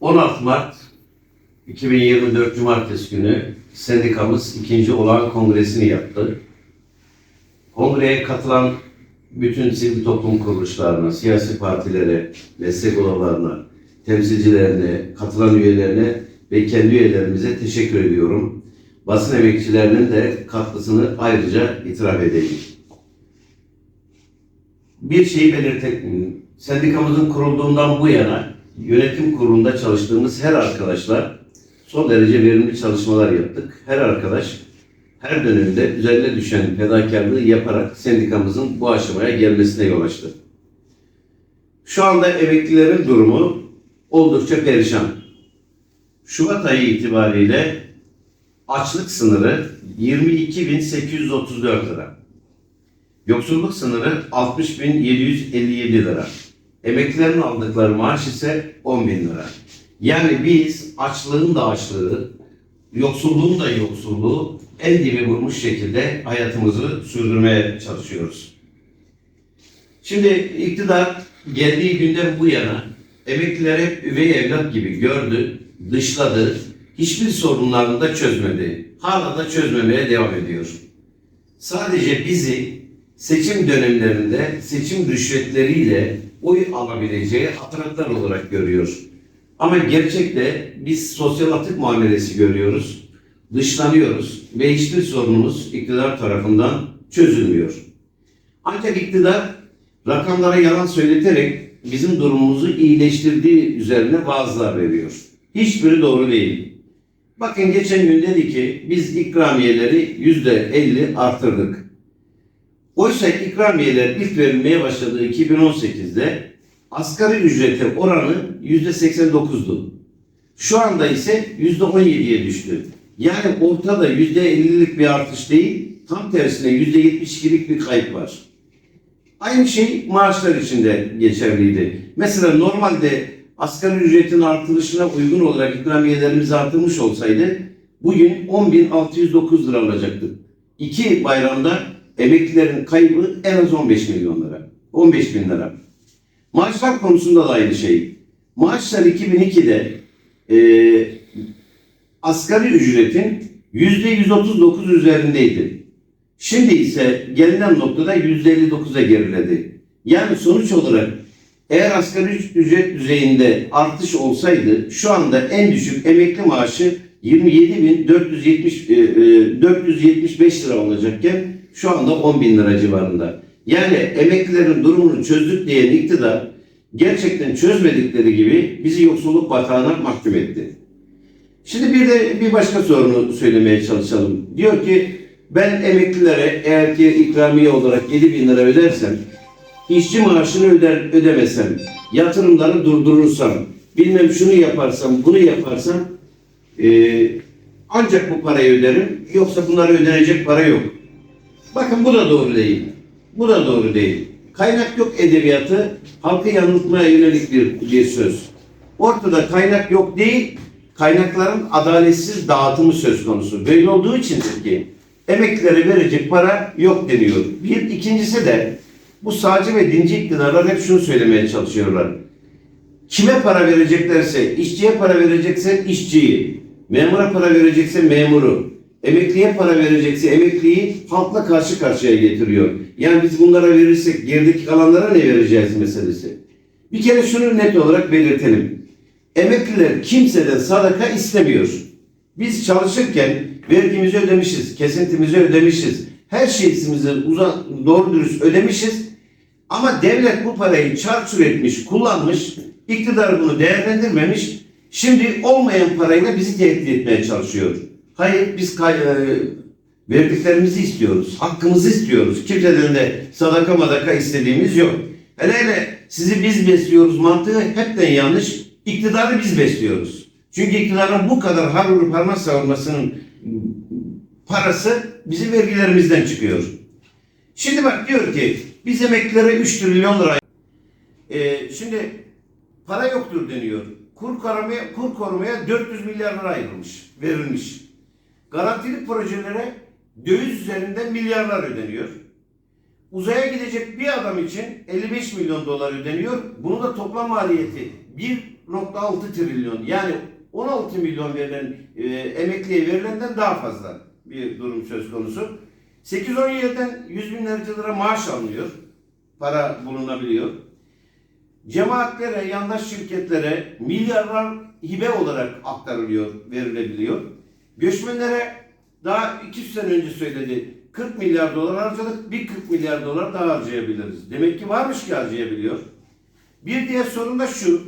16 Mart 2024 Cumartesi günü sendikamız ikinci olağan kongresini yaptı. Kongreye katılan bütün sivil toplum kuruluşlarına, siyasi partilere, meslek odalarına, temsilcilerine, katılan üyelerine ve kendi üyelerimize teşekkür ediyorum. Basın emekçilerinin de katkısını ayrıca itiraf edeyim. Bir şeyi belirtelim. Sendikamızın kurulduğundan bu yana yönetim kurulunda çalıştığımız her arkadaşla son derece verimli çalışmalar yaptık. Her arkadaş her dönemde üzerine düşen fedakarlığı yaparak sendikamızın bu aşamaya gelmesine yol açtı. Şu anda emeklilerin durumu oldukça perişan. Şubat ayı itibariyle açlık sınırı 22.834 lira. Yoksulluk sınırı 60.757 lira. Emeklilerin aldıkları maaş ise 10.000 lira. Yani biz açlığın da açlığı, yoksulluğun da yoksulluğu en dibe vurmuş şekilde hayatımızı sürdürmeye çalışıyoruz. Şimdi iktidar geldiği günden bu yana emeklileri hep üvey evlat gibi gördü, dışladı, hiçbir sorunlarını da çözmedi. Hala da çözmemeye devam ediyor. Sadece bizi seçim dönemlerinde seçim rüşvetleriyle oy alabileceği aparatlar olarak görüyor. Ama gerçekte biz sosyal atık muamelesi görüyoruz, dışlanıyoruz ve hiçbir sorunumuz iktidar tarafından çözülmüyor. Ancak iktidar rakamlara yalan söyleterek bizim durumumuzu iyileştirdiği üzerine vaazlar veriyor. Hiçbiri doğru değil. Bakın geçen gün dedi ki biz ikramiyeleri yüzde elli artırdık. Oysa ikramiyeler ilk verilmeye başladığı 2018'de asgari ücrete oranı yüzde 89'du. Şu anda ise yüzde 17'ye düştü. Yani ortada yüzde 50'lik bir artış değil, tam tersine yüzde 72'lik bir kayıp var. Aynı şey maaşlar için de geçerliydi. Mesela normalde asgari ücretin artırışına uygun olarak ikramiyelerimiz artırmış olsaydı bugün 10.609 lira alacaktık. İki bayramda emeklilerin kaybı en az 15 milyon lira. 15 bin lira. Maaşlar konusunda da aynı şey. Maaşlar 2002'de e, asgari ücretin %139 üzerindeydi. Şimdi ise gelinen noktada %59'a geriledi. Yani sonuç olarak eğer asgari ücret düzeyinde artış olsaydı şu anda en düşük emekli maaşı 27.470 e, e, 475 lira olacakken şu anda 10 bin lira civarında. Yani emeklilerin durumunu çözdük diyen iktidar gerçekten çözmedikleri gibi bizi yoksulluk batağına mahkum etti. Şimdi bir de bir başka sorunu söylemeye çalışalım. Diyor ki ben emeklilere eğer ki ikramiye olarak 7 bin lira ödersem, işçi maaşını öder, ödemesem, yatırımları durdurursam, bilmem şunu yaparsam, bunu yaparsam e, ancak bu parayı öderim. Yoksa bunlara ödenecek para yok. Bakın bu da doğru değil. Bu da doğru değil. Kaynak yok edebiyatı halkı yanıltmaya yönelik bir, bir söz. Ortada kaynak yok değil, kaynakların adaletsiz dağıtımı söz konusu. Böyle olduğu içindir ki emeklilere verecek para yok deniyor. Bir ikincisi de bu sağcı ve dinci iktidarlar hep şunu söylemeye çalışıyorlar. Kime para vereceklerse, işçiye para verecekse işçiyi, memura para verecekse memuru, emekliye para verecekse emekliyi halkla karşı karşıya getiriyor. Yani biz bunlara verirsek gerideki kalanlara ne vereceğiz meselesi. Bir kere şunu net olarak belirtelim. Emekliler kimseden sadaka istemiyor. Biz çalışırken vergimizi ödemişiz, kesintimizi ödemişiz, her şeyimizi uzan, doğru dürüst ödemişiz. Ama devlet bu parayı çarçur etmiş, kullanmış, iktidar bunu değerlendirmemiş, şimdi olmayan parayla bizi tehdit etmeye çalışıyor. Hayır, biz e, verdiklerimizi istiyoruz, hakkımızı istiyoruz. Kimseden de sadaka madaka istediğimiz yok. Hele hele sizi biz besliyoruz mantığı hepten yanlış. İktidarı biz besliyoruz. Çünkü iktidarın bu kadar har vurup parmak savurmasının parası bizim vergilerimizden çıkıyor. Şimdi bak diyor ki biz emeklilere 3 trilyon lira Ee, şimdi para yoktur deniyor. Kur korumaya, kur korumaya 400 milyar lira ayrılmış, verilmiş. Garantili projelere döviz üzerinden milyarlar ödeniyor. Uzaya gidecek bir adam için 55 milyon dolar ödeniyor. Bunun da toplam maliyeti 1 1.6 trilyon yani 16 milyon verilen e, emekliye verilenden daha fazla bir durum söz konusu. 8-17'den 100 binlerce lira maaş alınıyor. Para bulunabiliyor. Cemaatlere, yandaş şirketlere milyarlar hibe olarak aktarılıyor, verilebiliyor. Göçmenlere daha 2 sene önce söyledi 40 milyar dolar harcadık, bir 40 milyar dolar daha harcayabiliriz. Demek ki varmış ki harcayabiliyor. Bir diğer sorun da şu.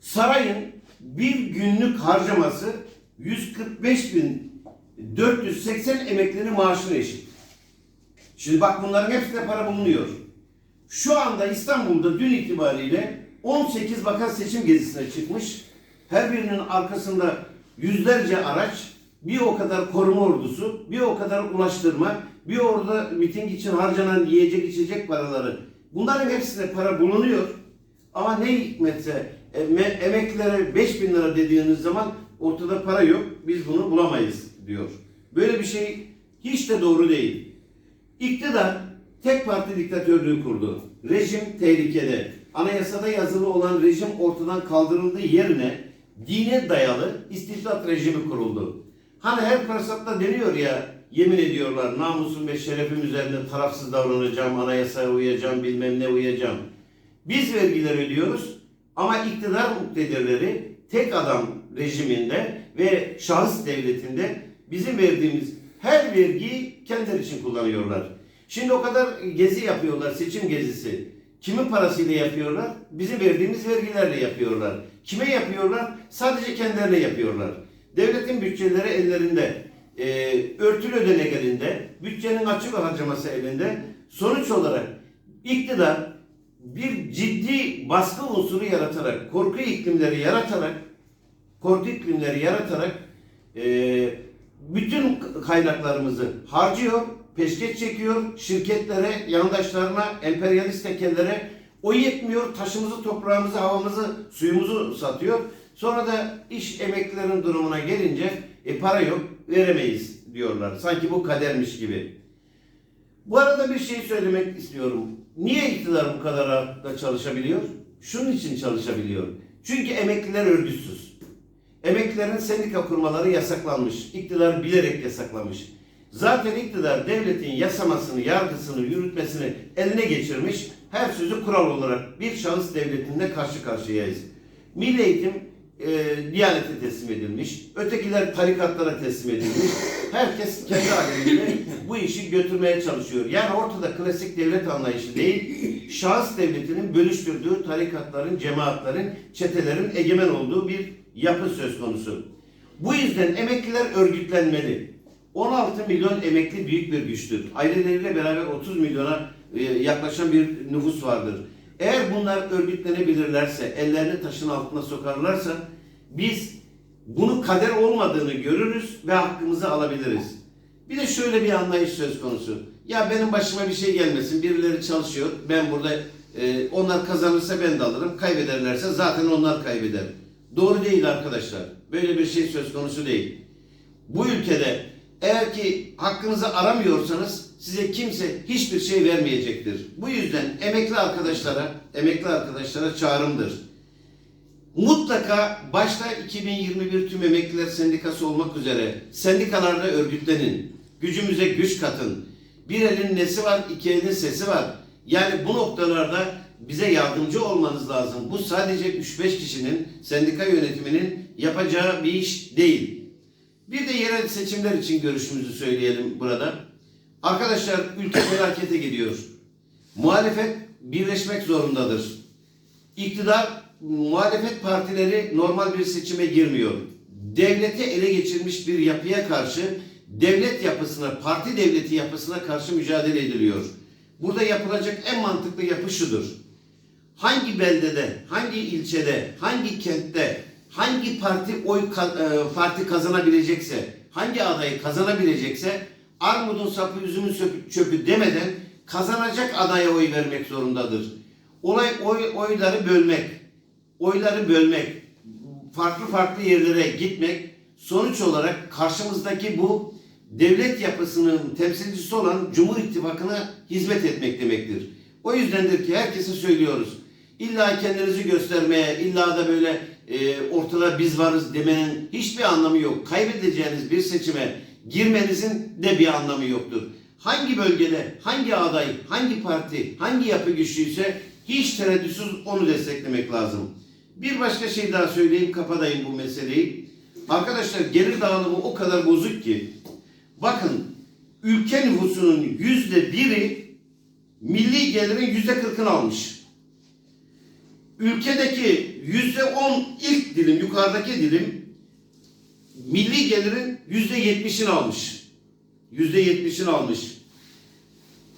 Sarayın bir günlük harcaması 145.480 emeklinin maaşına eşit. Şimdi bak bunların hepsine para bulunuyor. Şu anda İstanbul'da dün itibariyle 18 bakan seçim gezisine çıkmış. Her birinin arkasında yüzlerce araç, bir o kadar koruma ordusu, bir o kadar ulaştırma, bir orada miting için harcanan yiyecek içecek paraları. Bunların hepsine para bulunuyor. Ama ne hikmetse eme- emeklilere 5 bin lira dediğiniz zaman ortada para yok. Biz bunu bulamayız diyor. Böyle bir şey hiç de doğru değil. İktidar tek parti diktatörlüğü kurdu. Rejim tehlikede. Anayasada yazılı olan rejim ortadan kaldırıldığı yerine dine dayalı istibdat rejimi kuruldu. Hani her fırsatta deniyor ya yemin ediyorlar namusum ve şerefim üzerinde tarafsız davranacağım, anayasaya uyacağım, bilmem ne uyacağım. Biz vergiler ödüyoruz ama iktidar muktedirleri tek adam rejiminde ve şahıs devletinde bizim verdiğimiz her vergiyi kendileri için kullanıyorlar. Şimdi o kadar gezi yapıyorlar, seçim gezisi. Kimin parasıyla yapıyorlar? Bizim verdiğimiz vergilerle yapıyorlar. Kime yapıyorlar? Sadece kendilerine yapıyorlar. Devletin bütçeleri ellerinde, e, örtülü ödenek elinde, bütçenin açık harcaması elinde. Sonuç olarak iktidar bir ciddi baskı unsuru yaratarak, korku iklimleri yaratarak, korku iklimleri yaratarak e, bütün kaynaklarımızı harcıyor, peşkeş çekiyor, şirketlere, yandaşlarına, emperyalist tekelere o yetmiyor, taşımızı, toprağımızı, havamızı, suyumuzu satıyor. Sonra da iş emeklilerin durumuna gelince e, para yok, veremeyiz diyorlar. Sanki bu kadermiş gibi. Bu arada bir şey söylemek istiyorum. Niye iktidar bu kadar rahatlıkla çalışabiliyor? Şunun için çalışabiliyor. Çünkü emekliler örgütsüz. Emeklilerin sendika kurmaları yasaklanmış. İktidar bilerek yasaklamış. Zaten iktidar devletin yasamasını, yargısını, yürütmesini eline geçirmiş. Her sözü kural olarak bir şahıs devletinde karşı karşıyayız. Milli eğitim e, Diyanete teslim edilmiş. Ötekiler tarikatlara teslim edilmiş. Herkes kendi halinde bu işi götürmeye çalışıyor. Yani ortada klasik devlet anlayışı değil, şahıs devletinin bölüştürdüğü tarikatların, cemaatlerin, çetelerin egemen olduğu bir yapı söz konusu. Bu yüzden emekliler örgütlenmeli. 16 milyon emekli büyük bir güçtür. Aileleriyle beraber 30 milyona e, yaklaşan bir nüfus vardır. Eğer bunlar örgütlenebilirlerse, ellerini taşın altına sokarlarsa biz bunu kader olmadığını görürüz ve hakkımızı alabiliriz. Bir de şöyle bir anlayış söz konusu. Ya benim başıma bir şey gelmesin, birileri çalışıyor, ben burada e, onlar kazanırsa ben de alırım, kaybederlerse zaten onlar kaybeder. Doğru değil arkadaşlar. Böyle bir şey söz konusu değil. Bu ülkede eğer ki hakkınızı aramıyorsanız size kimse hiçbir şey vermeyecektir. Bu yüzden emekli arkadaşlara, emekli arkadaşlara çağrımdır. Mutlaka başta 2021 tüm emekliler sendikası olmak üzere sendikalarda örgütlenin. Gücümüze güç katın. Bir elin nesi var, iki elin sesi var. Yani bu noktalarda bize yardımcı olmanız lazım. Bu sadece 3-5 kişinin sendika yönetiminin yapacağı bir iş değil. Bir de yerel seçimler için görüşümüzü söyleyelim burada. Arkadaşlar ülke felakete gidiyor. Muhalefet birleşmek zorundadır. İktidar, muhalefet partileri normal bir seçime girmiyor. Devleti ele geçirmiş bir yapıya karşı devlet yapısına, parti devleti yapısına karşı mücadele ediliyor. Burada yapılacak en mantıklı yapı şudur. Hangi beldede, hangi ilçede, hangi kentte, hangi parti oy e, parti kazanabilecekse, hangi adayı kazanabilecekse armudun sapı, üzümün çöpü demeden kazanacak adaya oy vermek zorundadır. Olay oy, oyları bölmek, oyları bölmek, farklı farklı yerlere gitmek sonuç olarak karşımızdaki bu devlet yapısının temsilcisi olan Cumhur İttifakı'na hizmet etmek demektir. O yüzdendir ki herkese söylüyoruz. illa kendinizi göstermeye, illa da böyle e, ortada biz varız demenin hiçbir anlamı yok. Kaybedeceğiniz bir seçime girmenizin de bir anlamı yoktur. Hangi bölgede, hangi aday, hangi parti, hangi yapı güçlüyse hiç tereddütsüz onu desteklemek lazım. Bir başka şey daha söyleyeyim, kapatayım bu meseleyi. Arkadaşlar gelir dağılımı o kadar bozuk ki, bakın ülke nüfusunun yüzde biri milli gelirin yüzde kırkını almış. Ülkedeki yüzde on ilk dilim, yukarıdaki dilim milli gelirin yüzde yetmişini almış. Yüzde yetmişini almış.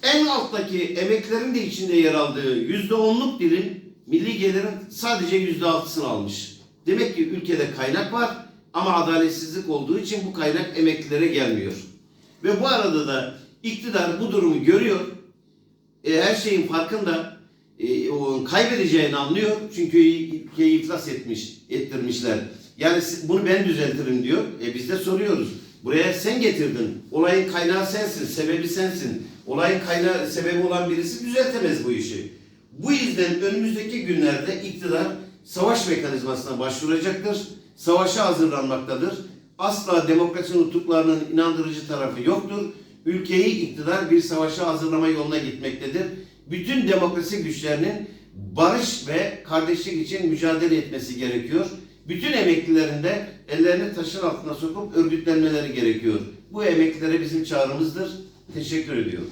En alttaki emeklerin de içinde yer aldığı yüzde onluk dilim milli gelirin sadece yüzde altısını almış. Demek ki ülkede kaynak var ama adaletsizlik olduğu için bu kaynak emeklilere gelmiyor. Ve bu arada da iktidar bu durumu görüyor. E, her şeyin farkında. E, kaybedeceğini anlıyor. Çünkü ülkeyi iflas etmiş, ettirmişler. Yani bunu ben düzeltirim diyor. E biz de soruyoruz. Buraya sen getirdin. Olayın kaynağı sensin, sebebi sensin. Olayın kaynağı, sebebi olan birisi düzeltemez bu işi. Bu yüzden önümüzdeki günlerde iktidar savaş mekanizmasına başvuracaktır. Savaşa hazırlanmaktadır. Asla demokrasi nutuklarının inandırıcı tarafı yoktur. Ülkeyi iktidar bir savaşa hazırlama yoluna gitmektedir. Bütün demokrasi güçlerinin barış ve kardeşlik için mücadele etmesi gerekiyor. Bütün emeklilerin de ellerini taşın altına sokup örgütlenmeleri gerekiyor. Bu emeklilere bizim çağrımızdır. Teşekkür ediyorum.